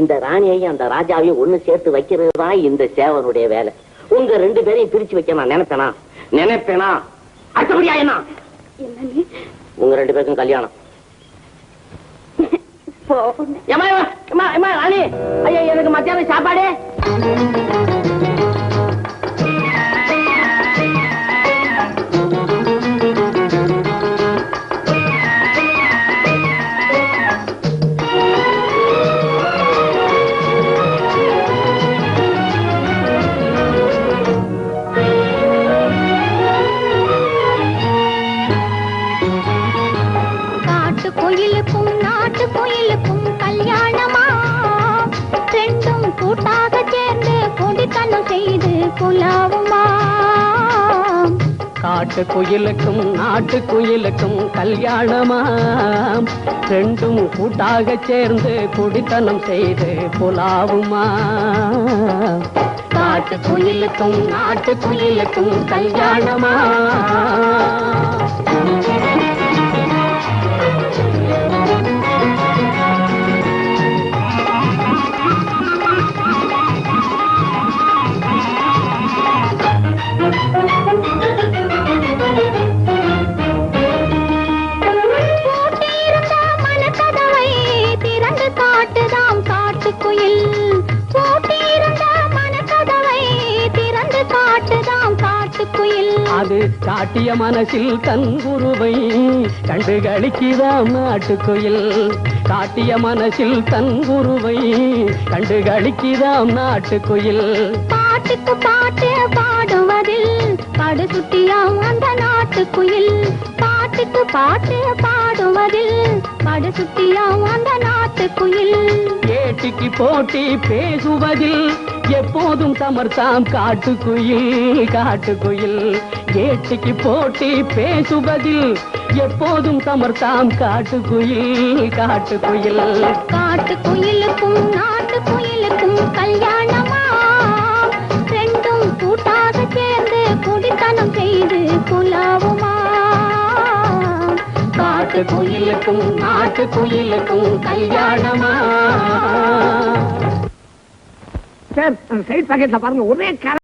இந்த ராணியையும் அந்த ராஜாவையும் ஒண்ணு சேர்த்து வைக்கிறது தான் இந்த சேவனுடைய வேலை. உங்க ரெண்டு பேரையும் பிரிச்சு வைக்க நான் நினைப்பேனா? நினைப்பேனா? அடுத்தபடியா என்ன? உங்க ரெண்டு பேருக்கும் கல்யாணம். எனக்கு மத்தியானம் சாப்பாடு. குலாவுமா காட்டு குயிலுக்கும் நாட்டு குயிலுக்கும் கல்யாணமாம் ரெண்டும் கூட்டாக சேர்ந்து குடித்தனம் செய்து புலாவுமா? காட்டு குயிலுக்கும் நாட்டு குயிலுக்கும் கல்யாணமா? அது காட்டிய மனசில் தன் குருவை கண்டு களிக்குதாம் நாட்டுக்குயில். காட்டிய மனசில் தன் குருவை கண்டு களிக்குதாம் நாட்டுக்குயில். பாட்டுக்கு பாட்டு பாடுவதில் படு சுட்டியாம் அந்த நாட்டுக்குயில். பாட்டுக்கு பாட்டு பாடுவதில் படு சுட்டியாம் அந்த நாட்டுக்குயில். ஏட்டிக்கு போட்டி பேசுவதில் எப்போதும் தமர்த்தாம் காட்டுக்குயில் காட்டுக்குயில். ஏட்டிக்கு போட்டி பேசுவதில் எப்போதும் தமர்த்தாம் காட்டுக்குயில் காட்டுக்குயில். காட்டுக்குயிலுக்கும் நாட்டுக்குயிலுக்கும் கல்யாணமா? ரெண்டும் கூட்டாக சேர்ந்து குடித்தனம் செய்து குலாவுமா காட்டுக்குயிலுக்கும் நாட்டுக்குயிலுக்கும் கல்யாணமா? சைட் பாக்கெட்ல பாருங்க ஒரே கரை